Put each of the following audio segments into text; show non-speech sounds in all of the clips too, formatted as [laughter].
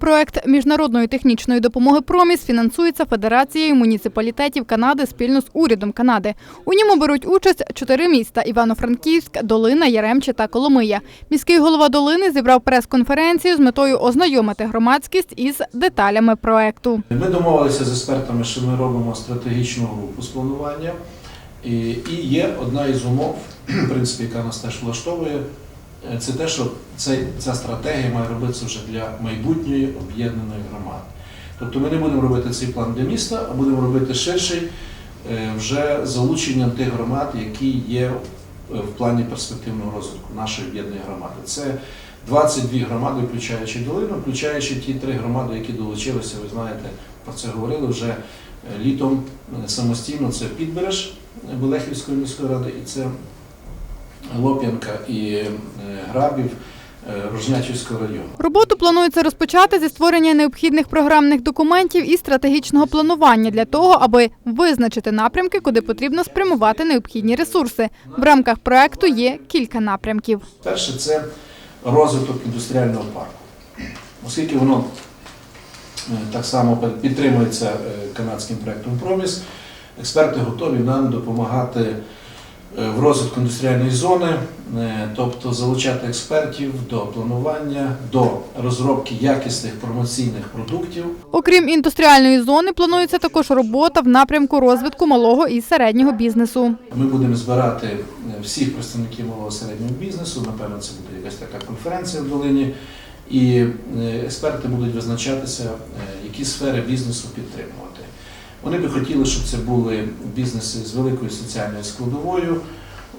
Проект міжнародної технічної допомоги Проміс фінансується Федерацією муніципалітетів Канади спільно з урядом Канади. У ньому беруть участь чотири міста: Івано-Франківськ, Долина, Яремче та Коломия. Міський голова Долини зібрав прес-конференцію з метою ознайомити громадськість із деталями проекту. Ми домовилися з експертами, що ми робимо стратегічну групу з планування. І, є одна із умов, [clears throat] в принципі, яка нас теж влаштовує, це те, що цей, ця стратегія має робитися вже для майбутньої об'єднаної громади. Тобто ми не будемо робити цей план для міста, а будемо робити ширший е, вже залученням тих громад, які є е, в плані перспективного розвитку нашої об'єднаної громади. Це 22 громади, включаючи долину, включаючи ті три громади, які долучилися, ви знаєте, про це говорили вже е, літом е, самостійно. Це Підбереж Белехівської міської ради, і це Лоп'янка і е, Грабів е, Рожнячівського району. Роботу планується розпочати зі створення необхідних програмних документів і стратегічного планування для того, аби визначити напрямки, куди потрібно спрямувати необхідні ресурси. В рамках проекту є кілька напрямків. Перше це розвиток індустріального парку. Оскільки воно е, так само підтримується канадським проектом Проміс, експерти готові нам допомагати в розвитку індустріальної зони, е, тобто залучати експертів до планування, до розробки якісних промоційних продуктів. Окрім індустріальної зони, планується також робота в напрямку розвитку малого і середнього бізнесу. Ми будемо збирати е, всіх представників малого і середнього бізнесу. Напевно, це буде якась така конференція в долині. І е, експерти будуть визначатися, е, які сфери бізнесу підтримувати. Вони би хотіли, щоб це були бізнеси з великою соціальною складовою.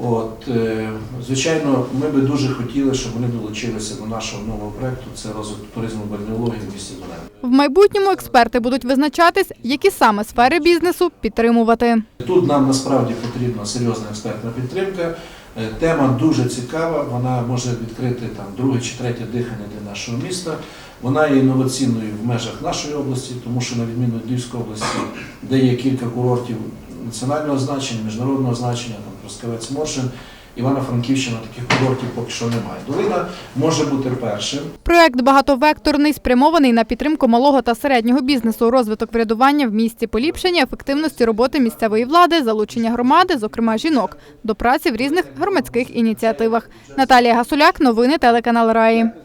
От, е, звичайно, ми би дуже хотіли, щоб вони долучилися до нашого нового проекту. Це розвиток туризму бальнеології в місті Долина. В майбутньому експерти будуть визначатись, які саме сфери бізнесу підтримувати. Тут нам насправді потрібна серйозна експертна підтримка. Е, Тема дуже цікава, вона може відкрити там друге чи третє дихання для нашого міста. Вона є інноваційною в межах нашої області, тому що на відміну від Львівської області, де є кілька курортів національного значення, міжнародного значення, там Трускавець Моршин, Івано-Франківщина таких курортів поки що немає. Долина може бути першим. Проект багатовекторний, спрямований на підтримку малого та середнього бізнесу, розвиток врядування в місті, поліпшення ефективності роботи місцевої влади, залучення громади, зокрема жінок, до праці в різних громадських ініціативах. Наталія Гасуляк, новини телеканал Раї.